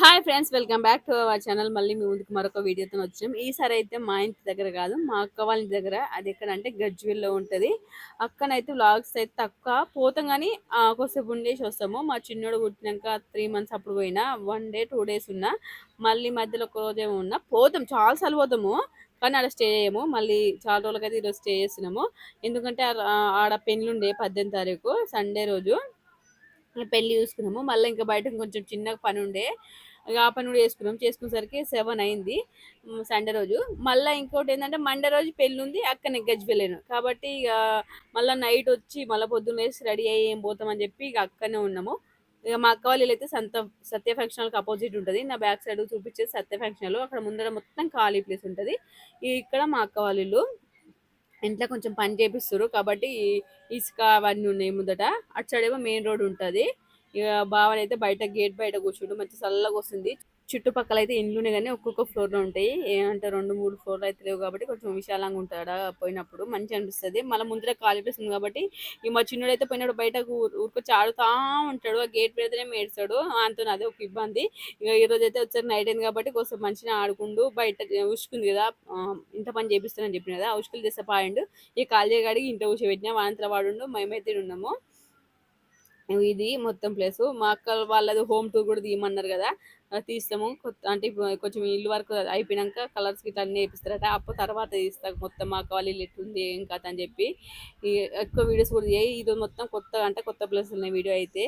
Hi friends welcome back to our channel మళ్ళీ మీ ముందుకు మరొక వీడియోతో వచ్చాం. ఈసారి అయితే మా ఇంటి దగ్గర కాదు మా అక్క వాళ్ళ ఇంటి దగ్గర. అది ఎక్కడ అంటే గజ్వేల్లో ఉంటుంది. అక్కనైతే వ్లాగ్స్ అయితే తక్కువ. పోతాం కానీ ఆ, కొద్దిసేపు ఉండేసి వస్తాము. మా చిన్నోడు పుట్టినాక త్రీ మంత్స్ అప్పుడు పోయినా వన్ డే టూ డేస్ ఉన్నా మళ్ళీ మధ్యలో ఒక రోజు ఏమో ఉన్నా పోతాం. చాలా సార్లు పోతాము కానీ ఆడ స్టే చేయము. మళ్ళీ చాలా రోజులకైతే ఈరోజు స్టే చేస్తున్నాము. ఎందుకంటే ఆడ పెళ్ళి పద్దెనిమిది తారీఖు సండే రోజు. పెళ్ళి పెళ్ళి చూసుకున్నాము. మళ్ళీ ఇంకా బయట కొంచెం చిన్నగా పని ఉండే ఇక ఆ పని కూడా చేసుకున్నాం. చేసుకునేసరికి సెవెన్ అయింది. సండే రోజు. మళ్ళీ ఇంకోటి ఏంటంటే మండే రోజు పెళ్ళి ఉంది అక్కనే గజ్బెళ్ళాను కాబట్టి ఇక మళ్ళీ నైట్ వచ్చి మళ్ళీ పొద్దున్న వేసి రెడీ అయ్యి ఏం పోతామని చెప్పి ఇక అక్కనే ఉన్నాము. ఇక మా అక్క వాళ్ళు అయితే సంత సత్య ఫంక్షనల్కి అపోజిట్ ఉంటుంది. నా బ్యాక్ సైడ్ చూపించేది సత్య ఫంక్షనల్ అక్కడ ముందర మొత్తం ఖాళీ ప్లేస్ ఉంటుంది. ఇక్కడ మా అక్క వాళ్ళ ఇల్లు. ఇంట్లో కొంచెం పని చేపిస్తారు కాబట్టి ఇసుక అవన్నీ ఉన్నాయి ముందట. అటు సైడ్ ఏమో మెయిన్ రోడ్ ఉంటుంది. ఇక బావనైతే బయట గేట్ బయట కూర్చుండు మంచి చల్లగా వస్తుంది. చుట్టుపక్కల అయితే ఇండ్లునే కానీ ఒక్కొక్క ఫ్లోర్లో ఉంటాయి. ఏమంటే రెండు మూడు ఫ్లోర్లు అయితే లేవు కాబట్టి కొంచెం విశాలంగా ఉంటాడా పోయినప్పుడు మంచి అనిపిస్తుంది. మళ్ళీ ముందర ఖాళీ ప్లేస్ ఉంది కాబట్టి ఈ మా చిన్నోడు అయితే పోయినాడు బయటకు ఊరుకొచ్చి ఆడుతా ఉంటాడు. ఆ గేట్ పెడితేనే ఏడ్చాడు. అంత అదే ఒక ఇబ్బంది. ఇక ఈరోజు అయితే వచ్చారు నైట్ అయింది కాబట్టి కొంచెం మంచిగా ఆడుకుంటూ బయట ఉసుకుంది కదా ఇంత పని చేపిస్తానని చెప్పిన కదా ఉసుకులు తెస్తే పాయండు. ఈ కాలేజీ కాడికి ఇంట్లో కూర్చోబెట్టినా వానంతర వాడుండు మేమైతే ఉన్నాము ఇది మొత్తం ప్లేస్ మా అక్క వాళ్ళది హోమ్ టూర్ కూడా తీయమన్నారు కదా. అది తీస్తాము. కొత్త అంటే కొంచెం ఇల్లు వరకు అయిపోయినాక కలర్స్ గిట్లా అన్ని వేపిస్తారట. అప్పుడు తర్వాత తీస్తాం. మొత్తం మా అక్క వాళ్ళ ఇల్లు ఎట్లుంది ఏం కథ అని చెప్పి. ఎక్కువ వీడియోస్ కూడా తీయాయి ఇది మొత్తం కొత్త అంటే కొత్త ప్లేస్ ఉన్నాయి వీడియో అయితే.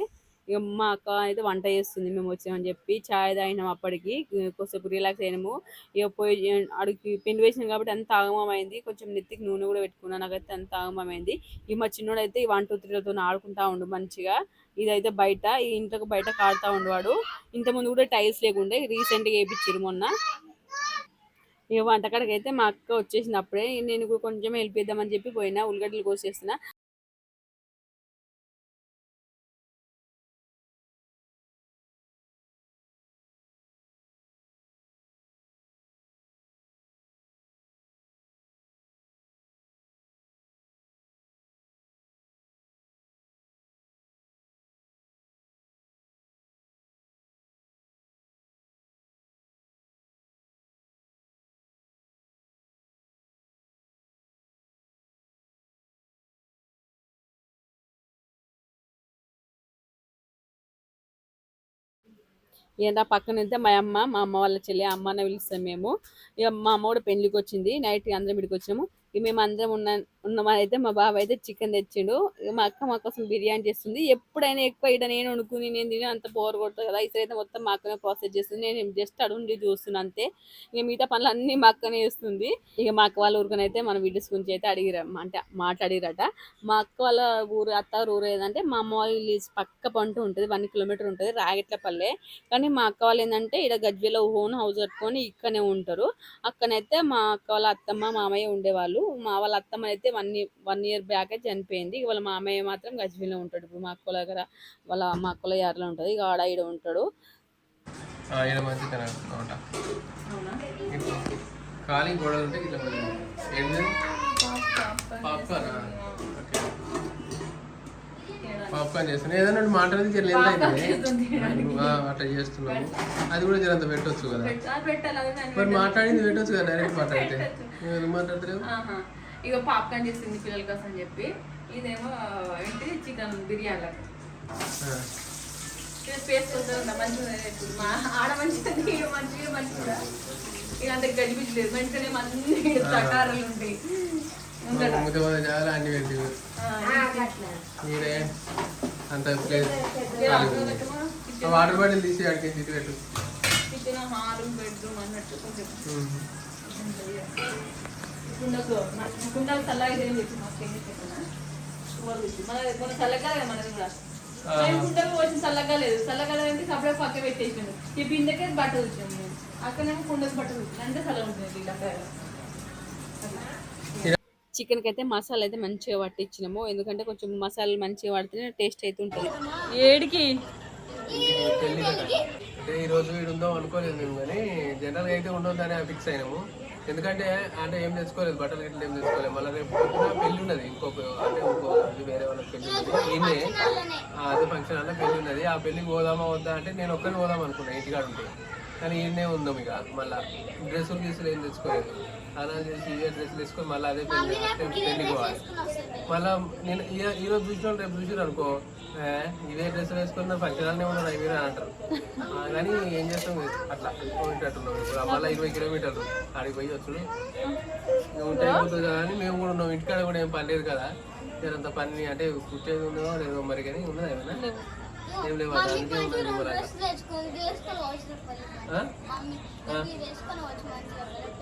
ఇక మా అక్క అయితే వంట చేస్తుంది మేము వచ్చామని చెప్పి చాయ్ తాగినాం అప్పటికి. కొంచెంసేపు రిలాక్స్ అయినాము. ఇక పోయి అడిగి పిండి వేసినాం కాబట్టి అంత ఆగమమైంది కొంచెం నెత్తికి నూనె కూడా పెట్టుకున్నాను నాకైతే అంత ఆగమమైంది ఈ మా చిన్నోడు అయితే ఈ వన్ టూ త్రీలతో ఆడుకుంటా ఉండు మంచిగా. ఇదైతే బయట ఈ ఇంట్లోకి బయట కాడుతా ఉండేవాడు ఇంతకుముందు కూడా టైల్స్ లేకుండే రీసెంట్గా వేయించారు మొన్న. ఇక వంటకాడికి అయితే మా అక్క వచ్చేసినప్పుడే అప్పుడే. నేను కూడా కొంచెం హెల్ప్ చేద్దామని చెప్పి పోయినా ఉల్లిగడ్డలు కోసేస్తున్నా. ఏంటా పక్కన అయితే మా అమ్మ మా అమ్మ వాళ్ళ చెల్లి అమ్మ అన్న పిలుస్తాం మేము. ఇక మా అమ్మ కూడా పెళ్ళికి వచ్చింది నైట్ అందరం ఇడికి వచ్చాము మేము అందరం ఉన్న ఉన్నమని అయితే మా బాబాయ్ అయితే చికెన్ తెచ్చిండు. మా అక్క మా కోసం బిర్యానీ చేస్తుంది. ఎప్పుడైనా ఎక్కువ ఇక్కడ నేను వండుకుని నేను తిని అంత బోర్ కొడుతుంది కదా. ఈసారి అయితే మొత్తం మా అక్కనే ప్రాసెస్ చేస్తుంది. నేను జస్ట్ అడుగుండి చూస్తున్నాను అంతే. ఇక మిగతా పనులు అన్నీ మా అక్కనే చేస్తుంది. ఇక మా అక్క వాళ్ళ ఊరుకొని అయితే మన వీడియోస్ గురించి అయితే అడిగిర అంటే మాట్లాడిరట. మా అక్క వాళ్ళ ఊరు అత్త ఊరు ఏదంటే మా అమ్మ వాళ్ళ పక్క పంట ఉంటుంది వన్ కిలోమీటర్ ఉంటుంది రాగట్లపల్లె కానీ మా అక్క వాళ్ళు ఏంటంటే ఇక్కడ గజ్వేలో ఓన్ హౌస్ కట్టుకొని ఇక్కడనే ఉంటారు. అక్కనైతే మా అక్క వాళ్ళ అత్తమ్మ మామయ్య ఉండేవాళ్ళు. మా వాళ్ళ అత్తమ్మ అయితే వన్ వన్ ఇయర్ బ్యాక్ చనిపోయింది. ఇక వాళ్ళ మామయ్య మాత్రం గజ్వేలో ఉంటాడు. ఇప్పుడు మా అక్క వాళ్ళ దగ్గర వాళ్ళ మా అక్కల యార్లో ఉంటుంది. ఇక ఆడ ఈడ ఉంటాడు. ఖాళీ గోడలు ఉంటే ఇట్లా పాప్కార్న్ పాప్కార్న్ చేస్తున్నాను ఏదైనా మాట్లాడితే జర అట్లా చేస్తున్నాము అది కూడా జరంత పెట్టొచ్చు కదా. మరి మాట్లాడింది పెట్టొచ్చు కదా డైరెక్ట్ మాట్లాడితే. ఎందుకు మాట్లాడతలేవు. ఇగో పాప్కార్న్ చేసింది పిల్లల కోసం అని చెప్పి. ఇదేమో ఏంటి? చికెన్ బిర్యానీ. కోసం మంచిగా మా ఆడ మంచిగా ఈడ మంచిగా మంచిగా. ఇక అంత గజిబిజి లేదు. మంచిగానే అన్ని సకారాలు ఉంటాయి. చాలా అన్ని మీరే. అంత ప్లేస్ వాటర్ బాటిల్ తీసి అడిగి ఇటు పెట్టు. చల్లగా లేదు చల్లగా లేదు. చల్లగా లేదంటే సపరేట్ పక్క పెట్టేసిండు ఈ బిందెకే బట్టలు వచ్చాము అక్కడేమో కుండకు బట్టలు అంటే చల్లగా ఉంటుంది చికెన్కి అయితే మసాలా అయితే మంచిగా పట్టించినాము ఎందుకంటే కొంచెం మసాలాలు మంచిగా పడితేనే టేస్ట్ అయితే ఉంటుంది. ఏడికి? పెళ్ళి. అంటే ఈ రోజు వీడు ఉందాం అనుకోలేదు మేము కానీ జనరల్గా అయితే ఉండొద్దని ఫిక్స్ అయినాము. ఎందుకంటే అంటే ఏం తెచ్చుకోలేదు బట్టలు గిట్ల ఏం తెచ్చుకోలేదు. మళ్ళీ రేపు పొద్దున పెళ్ళి ఉన్నది ఇంకొక అంటే ఇంకో అది వేరే వాళ్ళకి పెళ్ళి ఉన్నది. ఈయనే అదే ఫంక్షన్ అన్న పెళ్ళి ఉన్నది. ఆ పెళ్ళికి పోదామా వద్దా అంటే నేను ఒక్కరిని పోదాం అనుకున్నా ఇంటికాడ ఉంటే కానీ ఈయనే ఉందాం ఇక. మళ్ళీ డ్రెస్సులు గీసులు ఏం తెచ్చుకోలేదు. అలా చేసి ఇవే డ్రెస్సులు వేసుకొని మళ్ళీ అదే పెళ్ళి పెళ్ళికి పోవాలి. మళ్ళా నేను ఈ- ఈ రోజు చూసిన రేపు చూసారు అనుకో ఇవే డ్రెస్సులు వేసుకున్న ఫంక్షన్ అన్నీ ఉన్నాడు అవి అని అంటారు. కానీ ఏం చేస్తాం అట్లా పోయేటట్టున్నాం. ఇప్పుడు మళ్ళీ ఇరవై కిలోమీటర్లు ఆడికి పోయి వచ్చుడు. ఇక ఉంటే అయిపోతుంది కదా అని మేము కూడా ఉన్నాం. ఇంటికాడ కూడా ఏం పని లేదు కదా. జరంత పని అంటే కుట్టేది ఉందో లేదో మరి కానీ ఉన్నది ఏమైనా? ఏం లేవు అట్లా అందుకే ఉన్నది నిమ్మలంగా. ఆ? ఆ?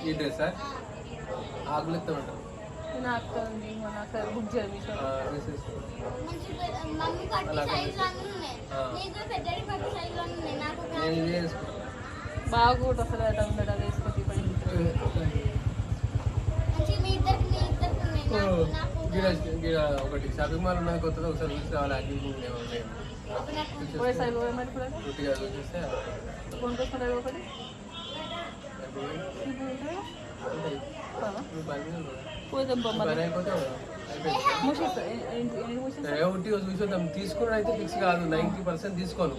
ఈ డ్రెస్ ఆకులు ఇస్తామంటారు నా అక్క ఉంది మన అక్క బుక్ చేయాలి మీషో ఆ, వేసేసుకో. మమ్మీ పట్టి సైజ్ లాగా ఉన్నాయి నీకు పెద్దడి పట్టి సైజ్ లాగా ఉన్నాయి నాకు ఒక- నేను ఇదే వేసుకుంటా బాగా కూడా అసలు అట్లా ఉండడు అది వేసుకోతి పడి మంచి మీ ఇద్దరికి మీ ఇద్దరికి ఉన్నాయి నాకు నాకు గిడ గిడ ఒకటి షాపింగ్ మాల్ ఉన్నది కొత్తది ఒకసారి చూసి రావాలి అది ఒక నాకు పోయే సైడ్ పోయమని ఇప్పుడు గుట్టిగా చూస్తే కొనుక్కొస్తున్నాడు ఒకటి ఇప్పుడు ఇప్పుడు ఉంటాయి. ఇప్పుడు పని మీద ఉన్నాడు. పోదాం బొమ్మ పని అయిపోతే అయిపోయింది. మూసేస్తా ఏంటి మూసేస్తా ఏ ఉట్టిగా చూసేద్దాం తీసుకుని అయితే ఫిక్స్ కాదు నైంటీ పర్సెంట్ తీసుకోను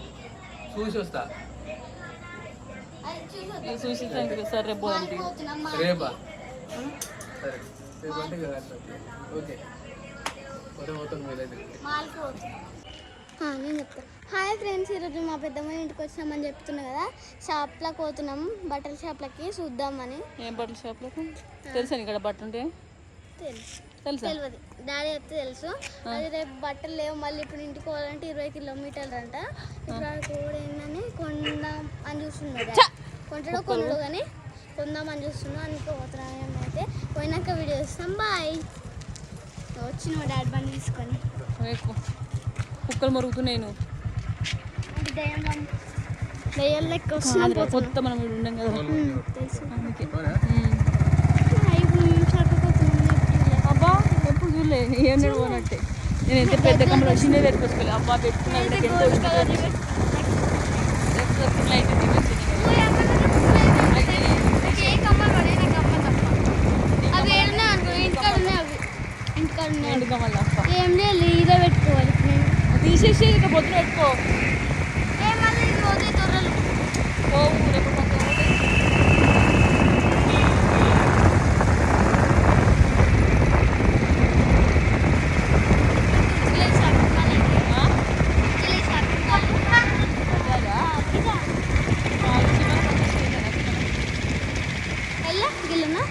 చూసి వస్తా చూసి సరే రేపు రేపా సరే రేపు అంటే. ఓకే పోతే పోతాం మీ దగ్గరికి మాల్కి పోతున్నాం నేను చెప్తాను హాయ్ ఫ్రెండ్స్ ఈరోజు మా పెద్దమ్మ ఇంటికి వచ్చామని చెప్తున్నా కదా. షాప్లోకి పోతున్నాం బట్టల షాప్లకి చూద్దామని. ఏం బట్టల షాప్లో తెలుసా ఇక్కడ బట్టలు ఉంటే తెలుసు. తెలియదు డాడీ చెప్తే తెలుసు. అది రేపు బట్టలు లేవు మళ్ళీ ఇప్పుడు ఇంటికి పోవాలంటే ఇరవై కిలోమీటర్లు అంట ఇప్పుడు ఏంటని కొందాం అని చూస్తున్నాడు డాడీ. కొంటాడో కొనడు కానీ కొందాం అని చూస్తున్నాం అందుకే పోతున్నాం మేమైతే పోయినాక వీడియో ఇస్తాం బాయ్. వచ్చిన మా డాడీ బండి తీసుకొని? కుక్కలు మరుగుతున్నాయి నువ్వు. కొత్త మనం ఇక్కడ ఉండం కదా. అందుకే. అబ్బా ఎప్పుడు చూడలే ఏం నేను ఎంత పెద్ద పెట్టుకోవాలి అబ్బా పెట్టుకున్నా లేదు ఇదే పెట్టుకోవాలి. తీసేసి ఇక పొద్దున పెట్టుకో ఏ మళ్ళీ ఇది పోతే తొర్రలు పోవు రేపు కొంచెం పోతే. ఇలే షాపింగ్ మాల్ అయితే. ఆ? ఇలే షాపింగ్ మాల్. అదా? ఆ, ఇదా. ఆ, చివర కొంచెం చేయాలి. ఎల్లా గిల్లనా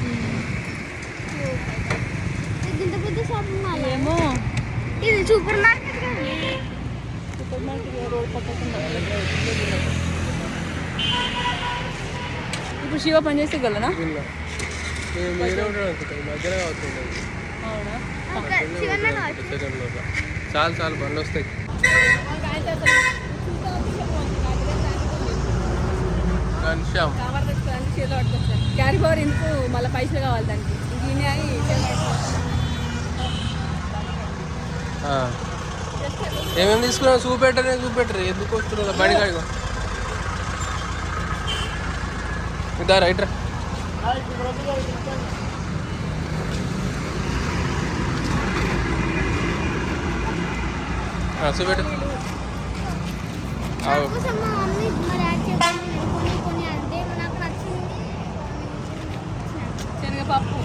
ఇది ఇంత పెద్ద షాపింగ్ మాల్ ఏమో ఇది సూపర్ మార్కెట్ ఇప్పుడు శివ పని చేస్తే గలనా చాలు చాలు బండ్లు వస్తాయి. ఘనశ్యామ్ క్యారీ పవర్ ఎందుకు? మళ్ళీ పైసలు కావాలి దానికి. దీని అని. ఏమేమి తీసుకున్నావు? చూపెట్టరే చూపెట్టరు. ఎందుకు వస్తున్నావు? బండి కాడిగో ఇదా రైట్ చూపెట్టు. శనగపప్పు.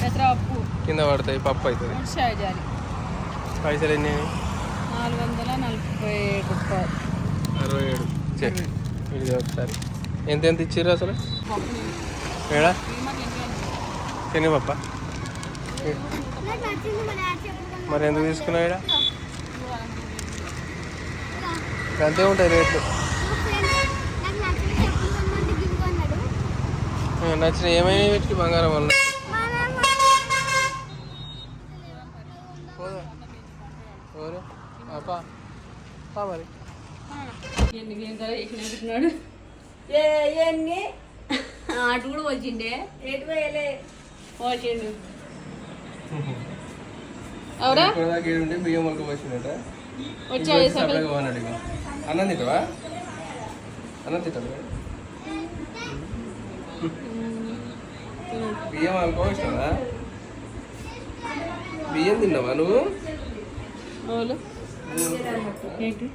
పెసరపప్పు. కింద పడతాయి పప్పు అవుతుంది. జాలి పైసలు ఎన్ని నాలుగు వందల నలభై రూపాయలు. అరవై ఏడు. ఇది ఒకసారి. ఎంత ఎంత ఇచ్చిర్రు అసలు? పప్పు. ఏడా? చెప్పండి మరి ఎందుకు తీసుకున్నావు ఇక్కడ అంతే ఉంటాయి రేట్లు. నచ్చిన ఏమైనా వీటికి బంగారం వల్ల మా నాన్న పోదా ఎవరు పాపా పా మరి ఎన్ని ఏం కదా ఏ ఎన్ని అటు కూడా వచ్చిండే ఎటు పోయలే? వచ్చిండు అవురా? బియ్యం మొలక వచ్చి అన్నం తింటావా? అన్నం బియ్యం అనుకోవచ్చునా బియ్యం తిన్నావా నువ్వు? ఏంటి?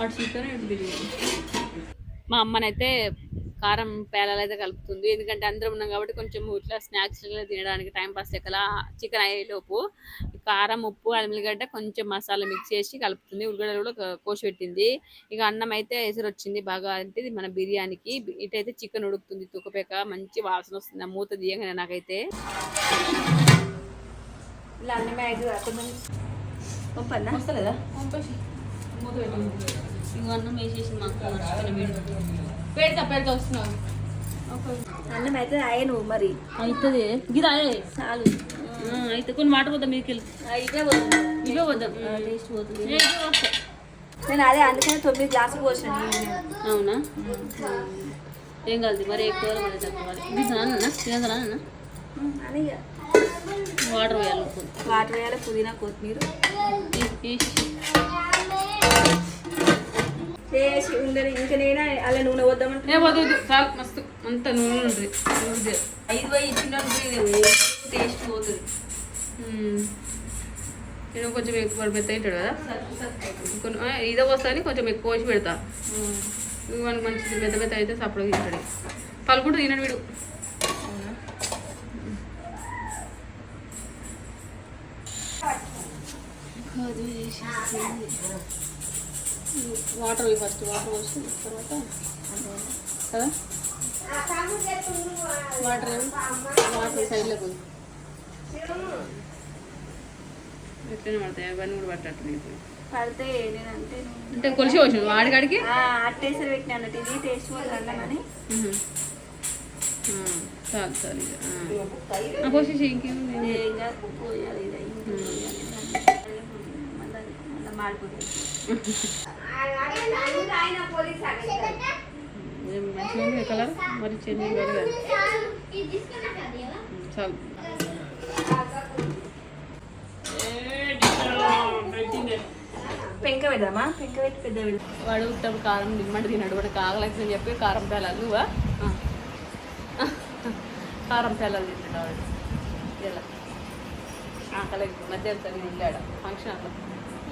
అటు చికెన్ ఇటు బిర్యానీ. మా అమ్మనైతే కారం పేలాలు అయితే కలుపుతుంది. ఎందుకంటే అందరం ఉన్నాం కాబట్టి కొంచెం ఇట్లా స్నాక్స్ తినడానికి టైం పాస్ లెక్కల చికెన్ అయ్యేలోపు కారం ఉప్పు అల్లిగడ్డ కొంచెం మసాలా మిక్స్ చేసి కలుపుతుంది. ఉల్లిగడ్డలు కూడా కోసి పెట్టింది ఇక అన్నం అయితే ఎసరు వచ్చింది బాగా. అంటే ఇది మన బిర్యానీకి. ఇటైతే చికెన్ ఉడుకుతుంది. తుకపేక మంచి వాసన వస్తుంది. ఆ మూత తీయగానే నాకైతే. ఇలా అన్ని మ్యాగ్ కొంచెం పంపన్నా వస్తలేదా మూత పెట్టింది ఇంకో అన్నం మాకు పెడతా పెడతా. వస్తున్నావు అన్నం అయితే నువ్వు మరి. అవుతుంది గిరా చాలు. అయితే కొన్ని మాట పోతాం మీకు అయితే పోతుంది ఇవే పోతాం టేస్ట్ పోతుంది. ఇవే. నేను అదే అందుకని తొమ్మిది గ్లాసులు పోసిన. అవునా? ఏం కాదు మరి ఎక్కువ మరి. తక్కువ తిన్నానన్నా తినదనా ఉమ్, అని ఇక వాటర్ వేయాలి. వాటర్ వేయాలి పుదీనా కొత్తిమీర. ఈ- ఈ- చేసి ఉండదు ఇంకా నేను అలా నూనె వద్దామంటే వద్దు. చాలు మస్తు అంత నూనె ఉంటుంది. ఐదు టేస్ట్ పోతుంది. నేను కొంచెం ఎక్కువ తింటాడు కదా. కొన్ని ఇదే వస్తుంది కొంచెం ఎక్కువ వేసి పెడతా. మనకి మంచి పెద్ద పెద్ద అయితే సప్పుడు తింటాడు. పలుకుంటూ తినడు వీడు. వాటర్ ఫస్ట్ వాటర్ పోసి తర్వాత కదా? వాటర్ వాటర్ సైడ్లోకి ఉంది ఎట్లనే పడతాయి అవన్నీ కూడా పట్టట్టు నీకు పడితే నేనంటే అంటే కొలిసి వచ్చింది వాడికాడికి అట్టేసరి పెట్టిన అన్నట్టు ఇది టేస్ట్ అన్నమని చాలు చాలు ఇక. పోసేసి ఇంకేం పోయాలి ఇది అయింది పోయాలి మళ్ళీ మళ్ళీ మాడిపోతుంది. కలర్ మరి చెన్నీ చాలు పెంక పెడదామా? పెంక పెట్టి పెద్ద వాడు ఉత్తప్పుడు కారం నిమ్మంట తిన్నాడు వాడు అని చెప్పి కారం పేలాలు నువ్వా? కారం పేలాలు తిన్నాడు వాడు. ఇలా ఆకలి మధ్యాహ్నం సరే వెళ్ళాడు ఫంక్షన్ అట్లా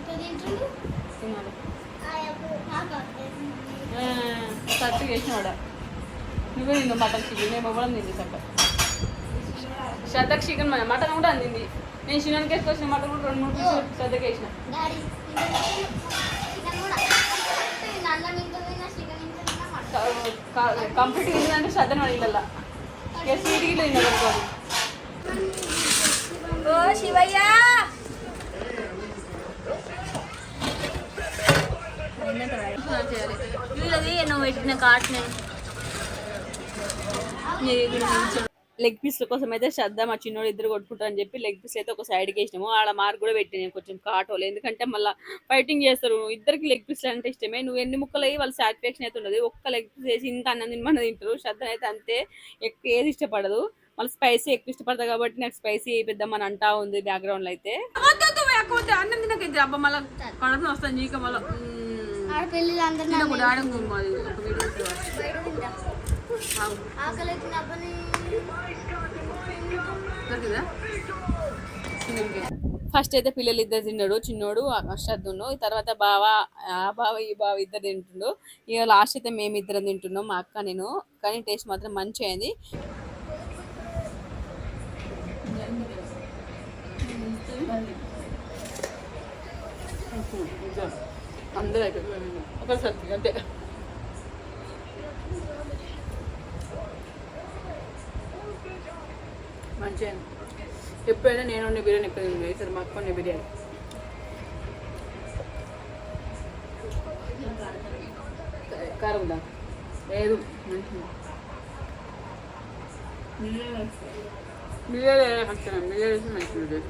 తిన్నాడు కరెక్ట్ చేసినవాడా నువ్వే మటన్ చికెన్ మేము కూడా తింది చక్క శ్రద్ధకి చికెన్ మటన్ కూడా అందింది. నేను చికెన్కి వేసుకొచ్చిన మటన్ కూడా రెండు మూడు పీసులు శ్రద్ధకి వేసిన కంప్లీట్ ఏంటంటే శ్రద్ధ అడిగిల్ల ఇక స్వీట్ గిట్ల ఓ శివయ్య! వీళ్ళది నువ్వు పెట్టిన కాట్ నేను లెగ్ పీస్ల కోసం అయితే శ్రద్ధ మా చిన్నోడు ఇద్దరు కొట్టుకుంటారని చెప్పి లెగ్ పీస్ అయితే ఒక సైడ్కి వేసినాము ఆడ మార్క్ కూడా పెట్టినాను కొంచెం కాటోలు ఎందుకంటే మళ్ళీ ఫైటింగ్ చేస్తారు ఇద్దరికి లెగ్ పీస్లు అంటే ఇష్టమే నువ్వు ఎన్ని ముక్కలు అయ్యి వాళ్ళ సాటిస్ఫాక్షన్ అయితే ఉండదు ఒక్క లెగ్ పీస్ వేసి ఇంత అన్నం తినమని తింటారు శ్రద్ధ అయితే అంతే ఎక్కువ ఏది ఇష్టపడదు మళ్ళీ స్పైసీ ఎక్కువ ఇష్టపడతా కాబట్టి నాకు స్పైసీ వేయిద్దామని అంటా ఉంది బ్యాక్గ్రౌండ్లో అయితే అన్నం తినకైతే అబ్బా మళ్ళీ కడుపు వస్తాను నీకు మళ్ళీ ఆడపిల్లలు ఆకలి ఫస్ట్ అయితే పిల్లలు ఇద్దరు తిన్నాడు చిన్నోడు శ్రద్ధను తర్వాత బావ ఆ బావ ఈ బావ ఇద్దరు తింటుండు. ఇక లాస్ట్ అయితే మేము ఇద్దరం తింటున్నాం మా అక్క నేను. కానీ టేస్ట్ మాత్రం మంచి అయింది. అందరూ అయిపోయింది ఒకసారి అంతే. మంచిగా ఎప్పుడైనా నేను ఉండే బిర్యానీ ఎక్కడ తిన్నాను ఈసారి మా అక్క ఉండే బిర్యానీ. కారం ఉందా? లేదు. మంచిగా బిర్యానీ బిర్యానీ మంచిగా బిర్యానీ మంచిగా